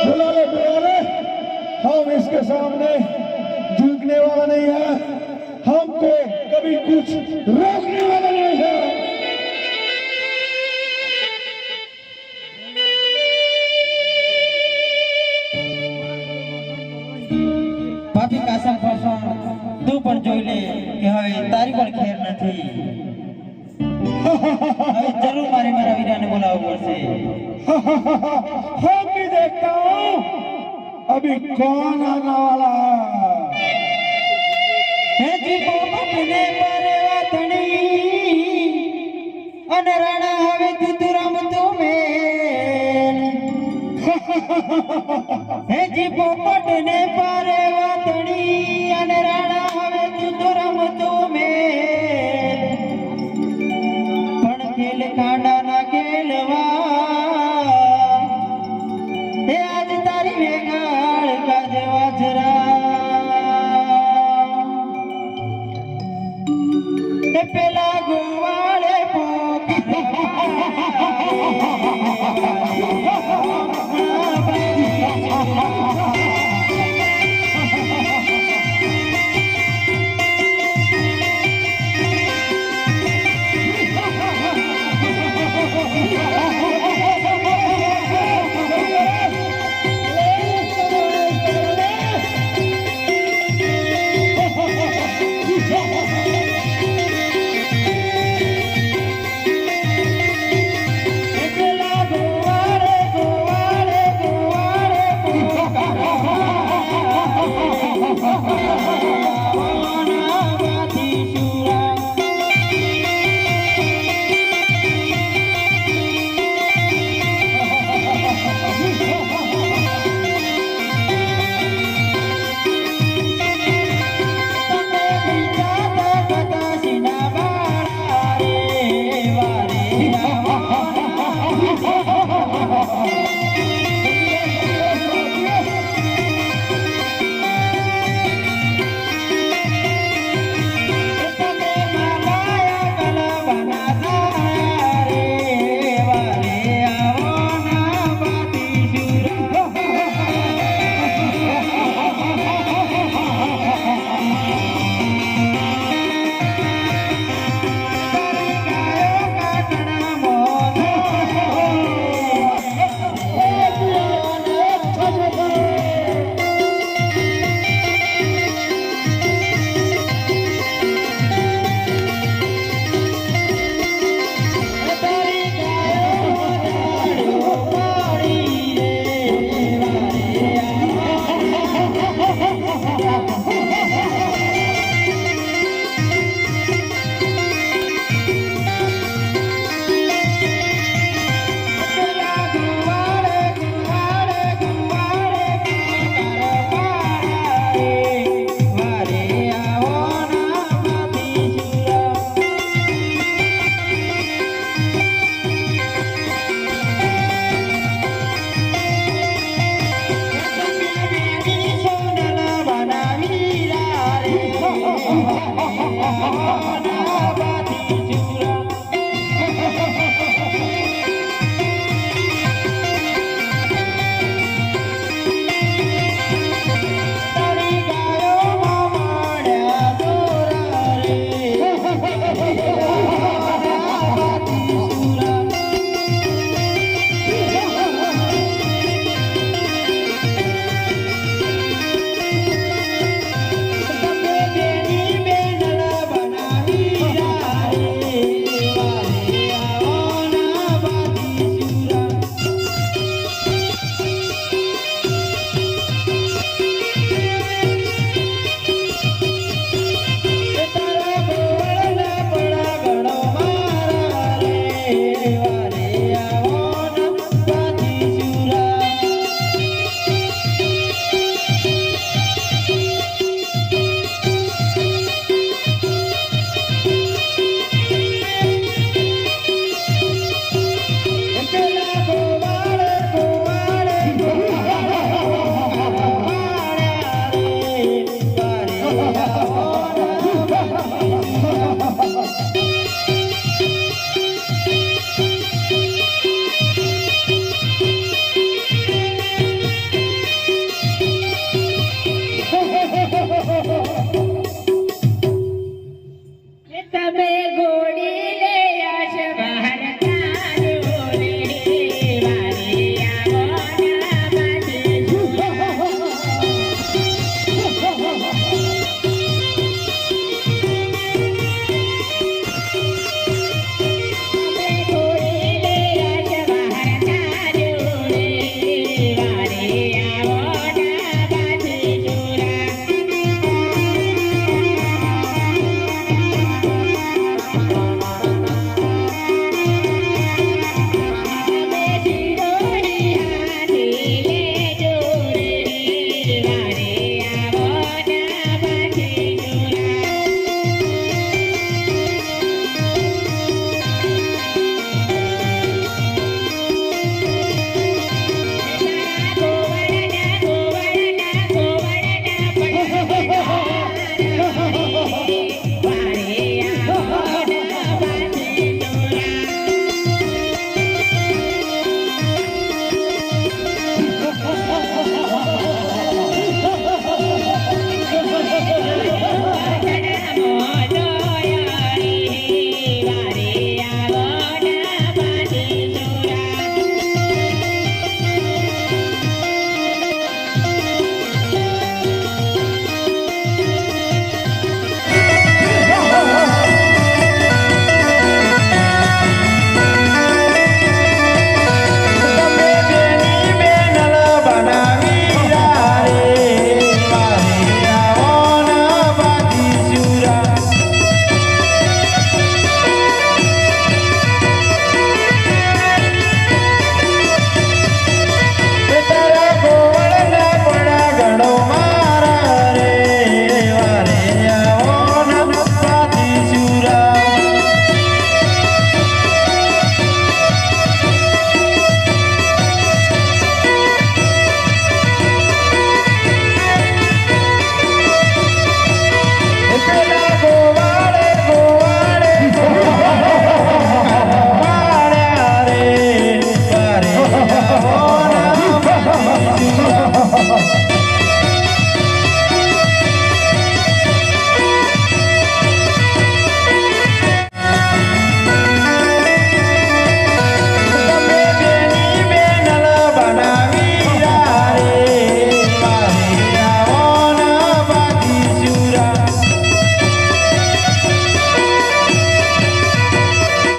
बुला ले बुला ले हम इसके सामने झुकने वाला नहीं है हमको कभी कुछ रोकने वाला नहीं है પાપી કાસમ ફરસણ તું પણ જોઈ લે કે હવે તારી પણ ખેર નથી જરૂર મારે મારા વીરાને બોલાવવું પડશે. હું ભી દેખતા હું અભી કોણ આના વાલા? હે જી બાપા તને મારે વાતણી. અને રાણા હવે તુતુરામ તુમે. હે જી બાપા ને મારે પેલા ગોવાળે પેલા